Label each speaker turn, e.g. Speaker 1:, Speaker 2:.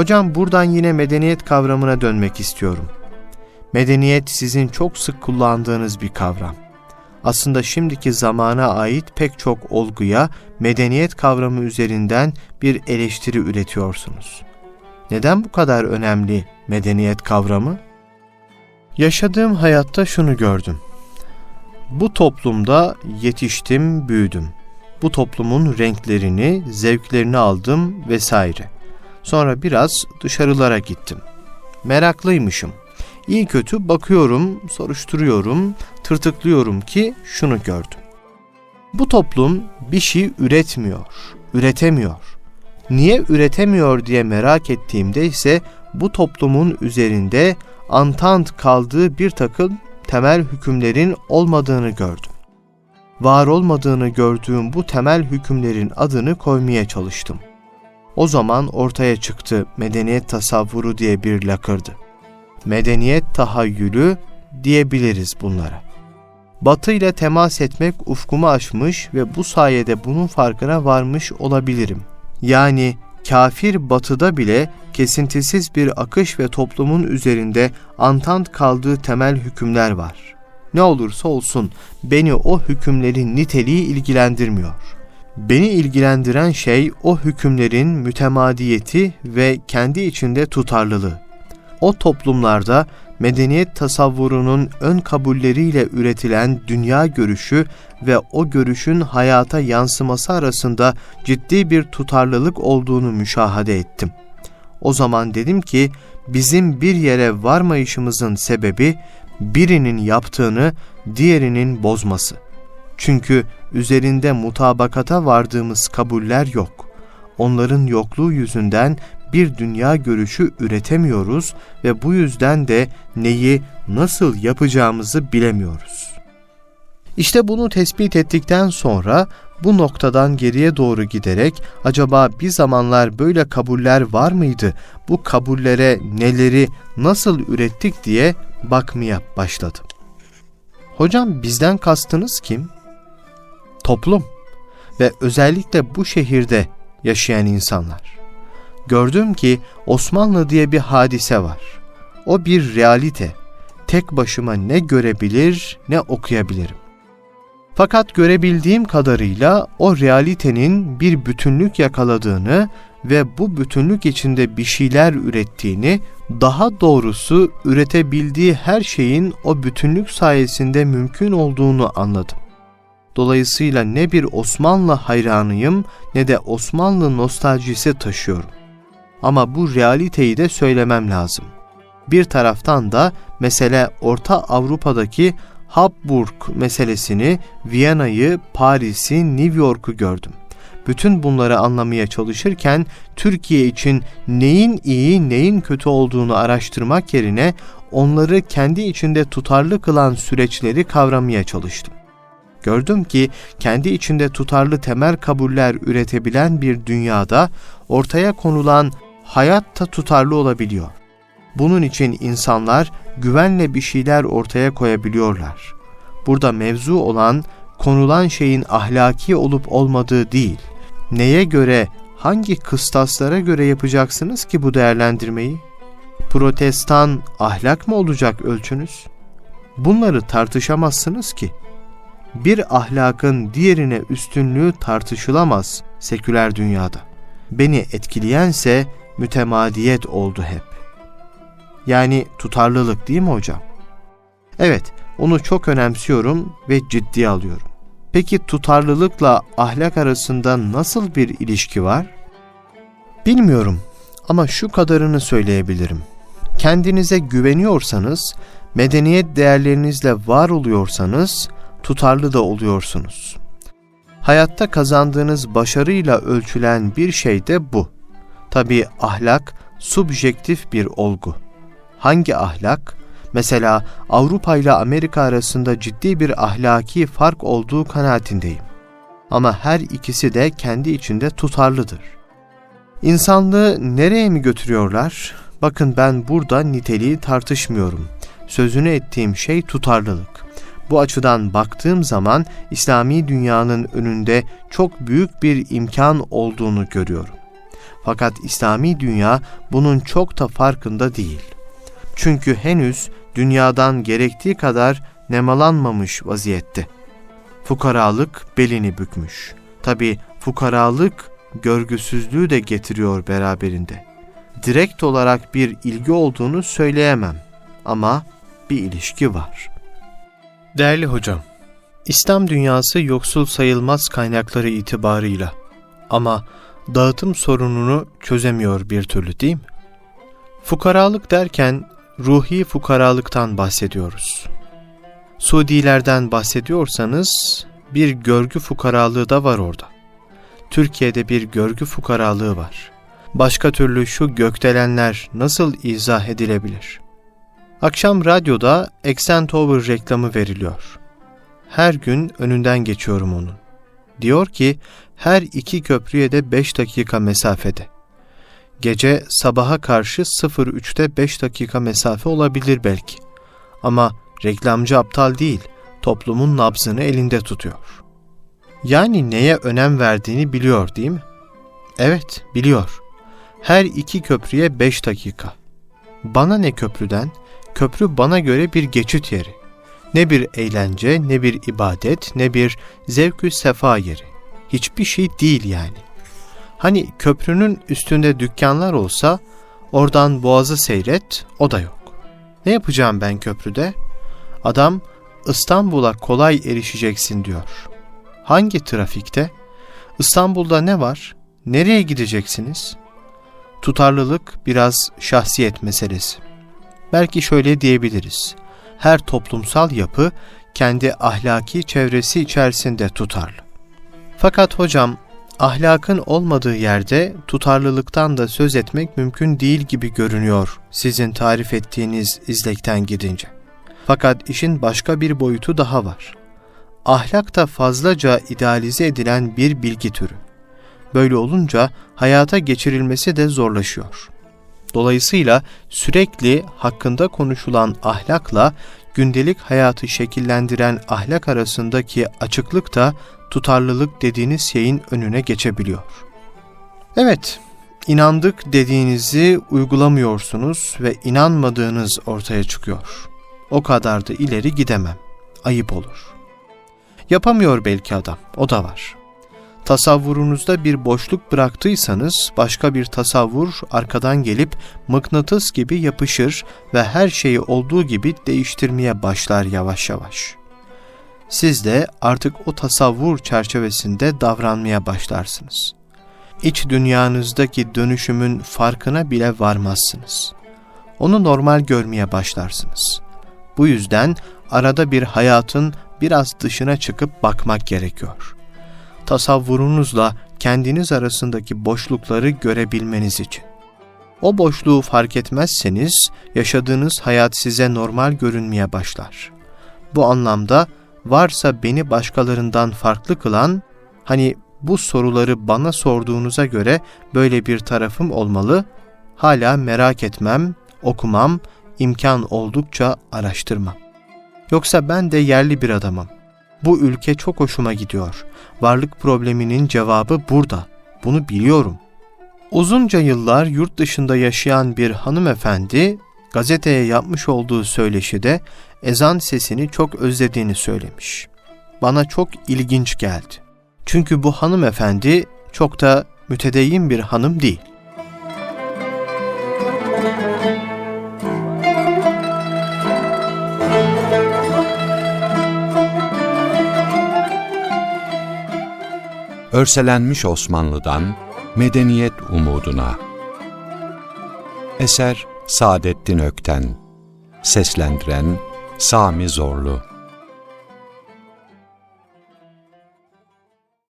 Speaker 1: Hocam buradan yine medeniyet kavramına dönmek istiyorum. Medeniyet sizin çok sık kullandığınız bir kavram. Aslında şimdiki zamana ait pek çok olguya medeniyet kavramı üzerinden bir eleştiri üretiyorsunuz. Neden bu kadar önemli medeniyet kavramı? Yaşadığım hayatta şunu gördüm. Bu toplumda yetiştim, büyüdüm. Bu toplumun renklerini, zevklerini aldım vesaire. Sonra biraz dışarılara gittim. Meraklıymışım. İyi kötü bakıyorum, soruşturuyorum, tırtıklıyorum ki şunu gördüm. Bu toplum bir şey üretmiyor, üretemiyor. Niye üretemiyor diye merak ettiğimde ise bu toplumun üzerinde antant kaldığı bir takım temel hükümlerin olmadığını gördüm. Var olmadığını gördüğüm bu temel hükümlerin adını koymaya çalıştım. O zaman ortaya çıktı medeniyet tasavvuru diye bir lakırdı. Medeniyet tahayyülü diyebiliriz bunlara. Batı ile temas etmek ufkumu aşmış ve bu sayede bunun farkına varmış olabilirim. Yani kafir batıda bile kesintisiz bir akış ve toplumun üzerinde antant kaldığı temel hükümler var. Ne olursa olsun beni o hükümlerin niteliği ilgilendirmiyor. Beni ilgilendiren şey o hükümlerin mütemadiyeti ve kendi içinde tutarlılığı. O toplumlarda medeniyet tasavvurunun ön kabulleriyle üretilen dünya görüşü ve o görüşün hayata yansıması arasında ciddi bir tutarlılık olduğunu müşahede ettim. O zaman dedim ki bizim bir yere varmayışımızın sebebi birinin yaptığını diğerinin bozması. Çünkü üzerinde mutabakata vardığımız kabuller yok. Onların yokluğu yüzünden bir dünya görüşü üretemiyoruz ve bu yüzden de neyi nasıl yapacağımızı bilemiyoruz. İşte bunu tespit ettikten sonra bu noktadan geriye doğru giderek acaba bir zamanlar böyle kabuller var mıydı? Bu kabullere neleri nasıl ürettik diye bakmaya başladım. Hocam bizden kastınız kim? Toplum ve özellikle bu şehirde yaşayan insanlar. Gördüm ki Osmanlı diye bir hadise var. O bir realite. Tek başıma ne görebilir ne okuyabilirim. Fakat görebildiğim kadarıyla o realitenin bir bütünlük yakaladığını ve bu bütünlük içinde bir şeyler ürettiğini, daha doğrusu üretebildiği her şeyin o bütünlük sayesinde mümkün olduğunu anladım. Dolayısıyla ne bir Osmanlı hayranıyım ne de Osmanlı nostaljisi taşıyorum. Ama bu realiteyi de söylemem lazım. Bir taraftan da mesele Orta Avrupa'daki Habsburg meselesini, Viyana'yı, Paris'i, New York'u gördüm. Bütün bunları anlamaya çalışırken Türkiye için neyin iyi, neyin kötü olduğunu araştırmak yerine onları kendi içinde tutarlı kılan süreçleri kavramaya çalıştım. Gördüm ki kendi içinde tutarlı temel kabuller üretebilen bir dünyada ortaya konulan hayat da tutarlı olabiliyor. Bunun için insanlar güvenle bir şeyler ortaya koyabiliyorlar. Burada mevzu olan konulan şeyin ahlaki olup olmadığı değil. Neye göre, hangi kıstaslara göre yapacaksınız ki bu değerlendirmeyi? Protestan ahlak mı olacak ölçünüz? Bunları tartışamazsınız ki. Bir ahlakın diğerine üstünlüğü tartışılamaz seküler dünyada. Beni etkileyense mütemadiyet oldu hep. Yani tutarlılık değil mi hocam? Evet, onu çok önemsiyorum ve ciddiye alıyorum. Peki tutarlılıkla ahlak arasında nasıl bir ilişki var? Bilmiyorum ama şu kadarını söyleyebilirim. Kendinize güveniyorsanız, medeniyet değerlerinizle var oluyorsanız tutarlı da oluyorsunuz. Hayatta kazandığınız başarıyla ölçülen bir şey de bu. Tabi ahlak subjektif bir olgu. Hangi ahlak? Mesela Avrupa ile Amerika arasında ciddi bir ahlaki fark olduğu kanaatindeyim. Ama her ikisi de kendi içinde tutarlıdır. İnsanlığı nereye mi götürüyorlar? Bakın ben burada niteliği tartışmıyorum. Sözünü ettiğim şey tutarlılık. Bu açıdan baktığım zaman İslami dünyanın önünde çok büyük bir imkan olduğunu görüyorum. Fakat İslami dünya bunun çok da farkında değil. Çünkü henüz dünyadan gerektiği kadar nemalanmamış vaziyette. Fukaralık belini bükmüş. Tabi fukaralık görgüsüzlüğü de getiriyor beraberinde. Direkt olarak bir ilgi olduğunu söyleyemem ama bir ilişki var. Değerli hocam, İslam dünyası yoksul sayılmaz kaynakları itibarıyla ama dağıtım sorununu çözemiyor bir türlü değil mi? Fukaralık derken ruhi fukaralıktan bahsediyoruz. Suudilerden bahsediyorsanız bir görgü fukaralığı da var orada. Türkiye'de bir görgü fukaralığı var. Başka türlü şu gökdelenler nasıl izah edilebilir? Akşam radyoda Accent Over reklamı veriliyor. Her gün önünden geçiyorum onun. Diyor ki her iki köprüye de 5 dakika mesafede. Gece sabaha karşı 03'te 5 dakika mesafe olabilir belki. Ama reklamcı aptal değil, toplumun nabzını elinde tutuyor. Yani neye önem verdiğini biliyor değil mi? Evet, biliyor. Her iki köprüye 5 dakika. Bana ne köprüden? Köprü bana göre bir geçit yeri. Ne bir eğlence, ne bir ibadet, ne bir zevkü sefa yeri. Hiçbir şey değil yani. Hani köprünün üstünde dükkanlar olsa oradan boğazı seyret, o da yok. Ne yapacağım ben köprüde? Adam İstanbul'a kolay erişeceksin diyor. Hangi trafikte? İstanbul'da ne var? Nereye gideceksiniz? Tutarlılık biraz şahsiyet meselesi. Belki şöyle diyebiliriz. Her toplumsal yapı kendi ahlaki çevresi içerisinde tutarlı. Fakat hocam, ahlakın olmadığı yerde tutarlılıktan da söz etmek mümkün değil gibi görünüyor sizin tarif ettiğiniz izlekten gidince. Fakat işin başka bir boyutu daha var. Ahlak da fazlaca idealize edilen bir bilgi türü. Böyle olunca hayata geçirilmesi de zorlaşıyor. Dolayısıyla sürekli hakkında konuşulan ahlakla gündelik hayatı şekillendiren ahlak arasındaki açıklık da tutarlılık dediğiniz şeyin önüne geçebiliyor. Evet, inandık dediğinizi uygulamıyorsunuz ve inanmadığınız ortaya çıkıyor. O kadar da ileri gidemem. Ayıp olur. Yapamıyor belki adam, o da var. Tasavvurunuzda bir boşluk bıraktıysanız başka bir tasavvur arkadan gelip mıknatıs gibi yapışır ve her şeyi olduğu gibi değiştirmeye başlar yavaş yavaş. Siz de artık o tasavvur çerçevesinde davranmaya başlarsınız. İç dünyanızdaki dönüşümün farkına bile varmazsınız. Onu normal görmeye başlarsınız. Bu yüzden arada bir hayatın biraz dışına çıkıp bakmak gerekiyor.'' Tasavvurunuzla kendiniz arasındaki boşlukları görebilmeniz için. O boşluğu fark etmezseniz yaşadığınız hayat size normal görünmeye başlar. Bu anlamda varsa beni başkalarından farklı kılan, hani bu soruları bana sorduğunuza göre böyle bir tarafım olmalı, hala merak etmem, okumam, imkan oldukça araştırmam. Yoksa ben de yerli bir adamım. Bu ülke çok hoşuma gidiyor. Varlık probleminin cevabı burada. Bunu biliyorum. Uzunca yıllar yurt dışında yaşayan bir hanımefendi gazeteye yapmış olduğu söyleşide ezan sesini çok özlediğini söylemiş. Bana çok ilginç geldi. Çünkü bu hanımefendi çok da mütedeyyin bir hanım değil.
Speaker 2: Örselenmiş Osmanlı'dan Medeniyet Umuduna. Eser Saadettin Ökten Seslendiren Sami Zorlu